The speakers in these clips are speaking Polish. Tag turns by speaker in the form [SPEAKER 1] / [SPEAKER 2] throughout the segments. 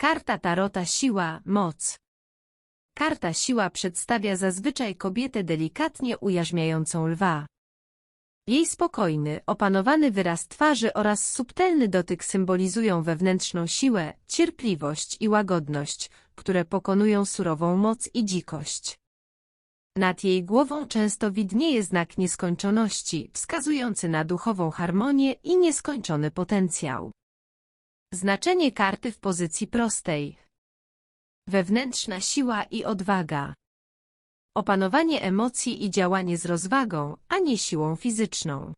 [SPEAKER 1] Karta Tarota Siła, Moc Karta Siła przedstawia zazwyczaj kobietę delikatnie ujarzmiającą lwa. Jej spokojny, opanowany wyraz twarzy oraz subtelny dotyk symbolizują wewnętrzną siłę, cierpliwość i łagodność, które pokonują surową moc i dzikość. Nad jej głową często widnieje znak nieskończoności, wskazujący na duchową harmonię i nieskończony potencjał. Znaczenie karty w pozycji prostej. Wewnętrzna siła i odwaga. Opanowanie emocji i działanie z rozwagą, a nie siłą fizyczną.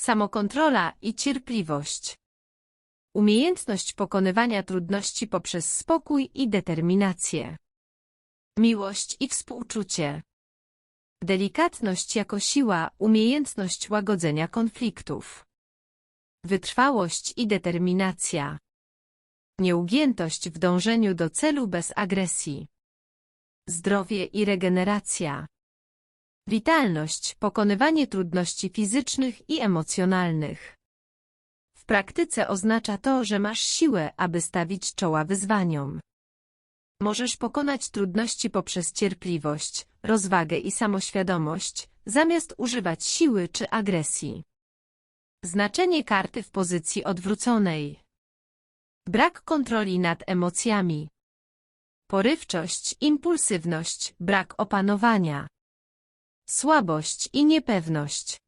[SPEAKER 1] Samokontrola i cierpliwość. Umiejętność pokonywania trudności poprzez spokój i determinację. Miłość i współczucie. Delikatność jako siła, umiejętność łagodzenia konfliktów. Wytrwałość i determinacja. Nieugiętość w dążeniu do celu bez agresji. Zdrowie i regeneracja. Witalność, pokonywanie trudności fizycznych i emocjonalnych. W praktyce oznacza to, że masz siłę, aby stawić czoła wyzwaniom. Możesz pokonać trudności poprzez cierpliwość, rozwagę i samoświadomość, zamiast używać siły czy agresji. Znaczenie karty w pozycji odwróconej. Brak kontroli nad emocjami. Porywczość, impulsywność, brak opanowania. Słabość i niepewność.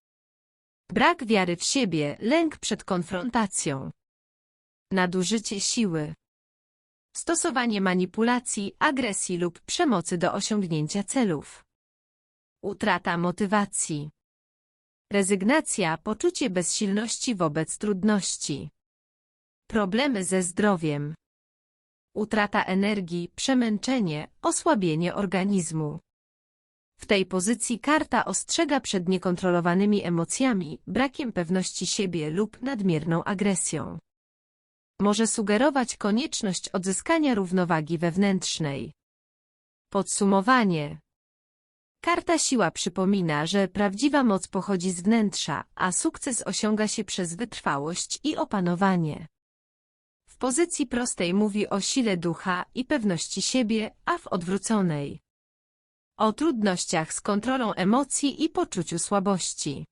[SPEAKER 1] Brak wiary w siebie, lęk przed konfrontacją. Nadużycie siły. Stosowanie manipulacji, agresji lub przemocy do osiągnięcia celów. Utrata motywacji. Rezygnacja, poczucie bezsilności wobec trudności. Problemy ze zdrowiem. Utrata energii, przemęczenie, osłabienie organizmu. W tej pozycji karta ostrzega przed niekontrolowanymi emocjami, brakiem pewności siebie lub nadmierną agresją. Może sugerować konieczność odzyskania równowagi wewnętrznej. Podsumowanie Karta siła przypomina, że prawdziwa moc pochodzi z wnętrza, a sukces osiąga się przez wytrwałość i opanowanie. W pozycji prostej mówi o sile ducha i pewności siebie, a w odwróconej o trudnościach z kontrolą emocji i poczuciu słabości.